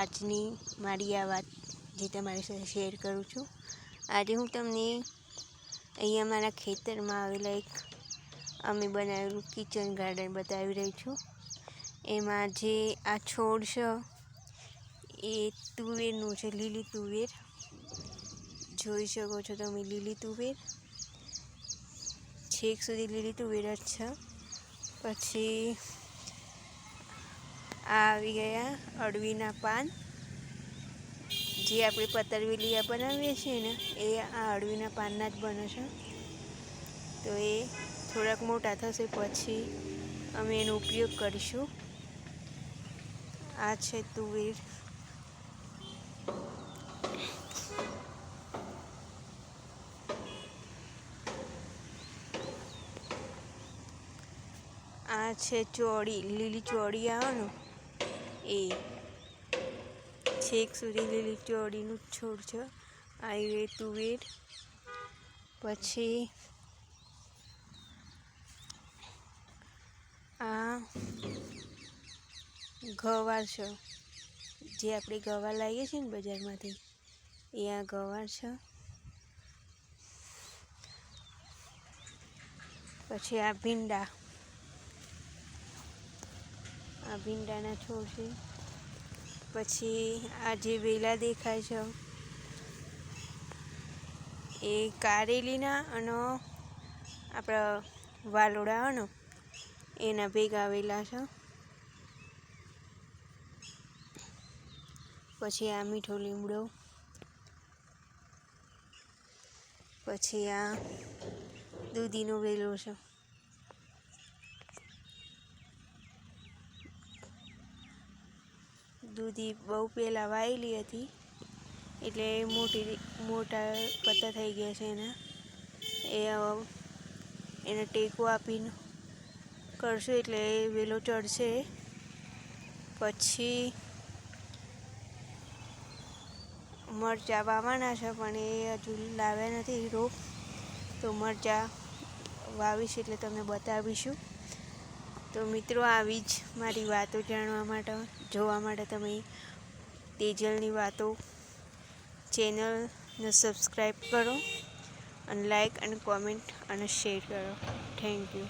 આજની મારી આ વાત જે તમારી સાથે શેર કરું છું. આજે હું તમને અહીંયા મારા ખેતરમાં આવેલા એક અમે બનાવેલું કિચન ગાર્ડન બતાવી રહી છું. એમાં જે આ છોડ છે, એ તુવેરનું છે, લીલી તુવેર. જોઈ શકો છો તમે લીલી તુવેર. છેક સુધી લીલી તુવેર જ છે. પછી આ આવી ગયા અળવીના પાન. જે આપણે પતરવેલીયા બનાવીએ છીએ ને, એ આ અળવીના પાનના જ બને છે. તો એ થોડાક મોટા થશે, પછી અમે એનો ઉપયોગ કરીશું. આ છે તુવેર. આ છે ચોળી, લીલી ચોળી આવે ને એ છેક સુધી લીલી ચોળીનું છોડ છે. આવી તુવેર પછી આ ગવાર છે. જે આપણે ગવાર લાવીએ છીએ ને બજારમાંથી, એ આ ગવાર છે. પછી આ ભીંડા. આ ભીંડાના છોડ છે. પછી આ જે વેલા દેખાય છે, એ કારેલીના અને આપણા વાલોડાનો, એના ભેગા આવેલા છે. પછી આ મીઠો લીમડો, પછી આ દૂધીનો વેલો છે. દૂધી બહુ પહેલાં વાયેલી હતી. એટલે મોટી મોટા પત્તા થઈ ગયા છે એના. એ એને ટેકો આપીને કરશું એટલે વેલો ચડશે. પછી મરચાં વાવવાના છે, પણ એ હજુ લાવ્યા નથી રોપ. તો મરચાં વાવીશ એટલે તમને બતાવીશું. તો મિત્રો, આવી જ મારી વાતો જાણવા માટે, જોવા માટે તમે તેજલની વાતો ચેનલને સબસ્ક્રાઈબ કરો અને લાઈક અને કોમેન્ટ અને શેર કરો. Thank you